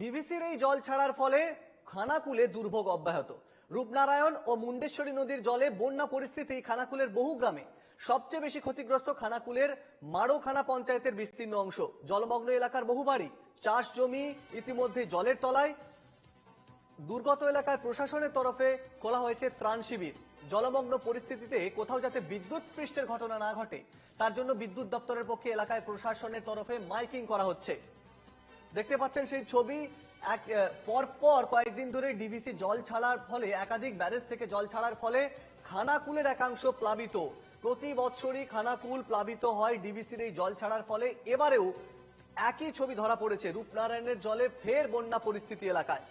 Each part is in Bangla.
ডিভিসির এই জল ছাড়ার ফলে খানাকুলে দুর্ভোগ অব্যাহত। রূপনারায়ণ ও মুন্ডেশ্বরী নদীর জলে বন্যা পরিস্থিতি খানাকুলের বহু গ্রামে। সবচেয়ে বেশি ক্ষতিগ্রস্ত খানাকুলের মারোখানা পঞ্চায়েতের বিস্তীর্ণ অংশ। জলমগ্ন এলাকার বহু বাড়ি, চাষ জমি ইতিমধ্যে জলের তলায়। দুর্গত এলাকায় প্রশাসনের তরফে খোলা হয়েছে ত্রাণ শিবির। জলমগ্ন পরিস্থিতিতে কোথাও যাতে বিদ্যুৎ স্পৃষ্টের ঘটনা না ঘটে, তার জন্য বিদ্যুৎ দপ্তরের পক্ষে এলাকায় প্রশাসনের তরফে মাইকিং করা হচ্ছে। দেখতে পাচ্ছেন সেই ছবি। এক পর পর কয়েকদিন ধরে ডিভিসি জল ছাড়ার ফলে, একাধিক ব্যারেজ থেকে জল ছাড়ার ফলে খানাকুলের একাংশ প্লাবিত। প্রতি বছরই খানাকুল প্লাবিত হয় ডিভিসির এই জল ছাড়ার ফলে। এবারেও একই ছবি ধরা পড়েছে রূপনারায়ণের জলে ফের বন্যা পরিস্থিতি এলাকায়।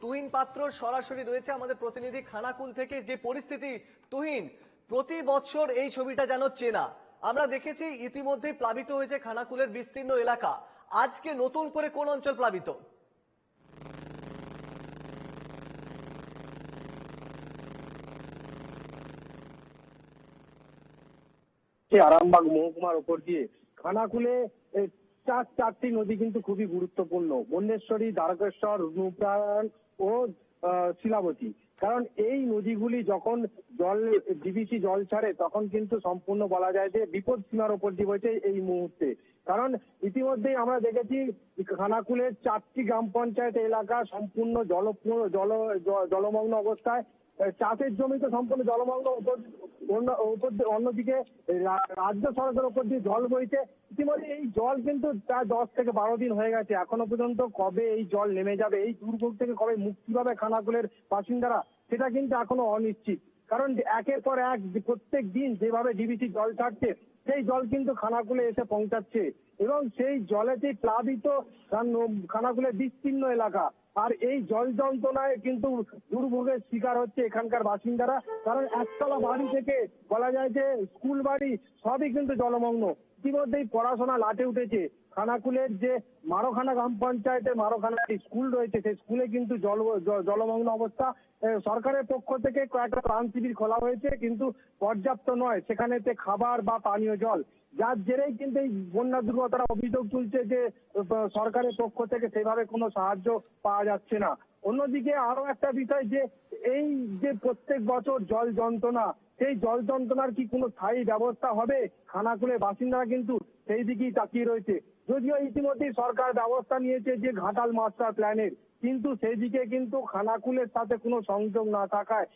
তুহিন পাত্র সরাসরি রয়েছে আমাদের প্রতিনিধি খানাকুল থেকে। যে পরিস্থিতি, তুহিন, প্রতি বছর এই ছবিটা যেন চেনা। আমরা দেখেছি ইতিমধ্যে প্লাবিত হয়েছে খানাকুলের বিস্তীর্ণ এলাকা। আজকে নতুন করে কোন অঞ্চল প্লাবিত? আরামবাগ মহকুমার ওপর দিয়ে খানাকুলে চার, চারটি নদী কিন্তু খুবই গুরুত্বপূর্ণ। বন্যেশ্বরী, দ্বারকেশ্বর, রূপনারায়ণ ও শিলাবতী। কারণ এই নদীগুলি যখন জল ডিবিসি জল ছাড়ে, তখন কিন্তু সম্পূর্ণ বলা যায় যে বিপদ সীমার ওপর দিয়ে হয়েছে এই মুহূর্তে। কারণ ইতিমধ্যেই আমরা দেখেছি খানাকুলের চারটি গ্রাম পঞ্চায়েত এলাকা সম্পূর্ণ জল জল, জলমগ্ন অবস্থায়। চাষের জমি তো সম্পূর্ণ জলমগ্ন উপর- অন্য উপর অন্যদিকে রাজ্য সরকারের উপর দিয়ে জল বইছে। ইতিমধ্যে এই জল কিন্তু প্রায় দশ থেকে বারো দিন হয়ে গেছে। এখনও পর্যন্ত কবে এই জল নেমে যাবে, এই দুর্ভোগ থেকে কবে মুক্তি পাবে খানাকুলের বাসিন্দারা, সেটা কিন্তু এখনও অনিশ্চিত। কারণ একের পর এক প্রত্যেক দিন যেভাবে ডিবিসি জল ছাড়ছে, সেই জল কিন্তু খানাকুলে এসে পৌঁছাচ্ছে। এবং সেই জলেতে প্লাবিত খান- খানাকুলের বিস্তীর্ণ এলাকা। আর এই জল যন্ত্রণায় কিন্তু দুর্ভোগের শিকার হচ্ছে এখানকার বাসিন্দারা। কারণ একতলা বাড়ি থেকে বলা যায় যে স্কুল বাড়ি সবই কিন্তু জলমগ্ন। ইতিমধ্যেই পড়াশোনা লাটে উঠেছে। খানাকুলের যে মারোখানা গ্রাম পঞ্চায়েতের মারোখানা স্কুল রয়েছে, সেই স্কুলে কিন্তু জল জলমগ্ন অবস্থা। সরকারের পক্ষ থেকে কয়েকটা ত্রাণ শিবির খোলা হয়েছে, কিন্তু পর্যাপ্ত নয়। সেখানেতে খাবার বা পানীয় জল। যার জেরেই কিন্তু এই বন্যা দুর্গতরা অভিযোগ তুলছে যে সরকারের পক্ষ থেকে সেভাবে কোনো সাহায্য পাওয়া যাচ্ছে না। অন্যদিকে আরও একটা বিষয় যে, এই যে প্রত্যেক বছর জল যন্ত্রণা সেই জল যন্ত্রণার কি কোনো স্থায়ী ব্যবস্থা হবে? খানাকুলের বাসিন্দারা কিন্তু সেই দিকেই তাকিয়ে রয়েছে। যদিও ইতিমধ্যেই সরকার ব্যবস্থা নিয়েছে যে ঘাটাল মাস্টার প্ল্যানের কিন্তু সেই দিকে কিন্তু খানাকুলের সাথে কোনো সংযোগ না থাকায়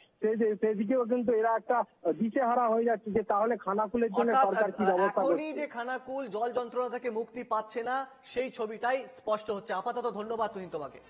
সেদিকেও কিন্তু এরা একটা দিশেহারা হয়ে যাচ্ছে যে তাহলে খানাকুলের জন্য সরকার কি ব্যবস্থা করছে? যে খানাকুল জল যন্ত্রণা থেকে মুক্তি পাচ্ছে না সেই ছবিটাই স্পষ্ট হচ্ছে। আপাতত ধন্যবাদ তুহিন তোমাকে।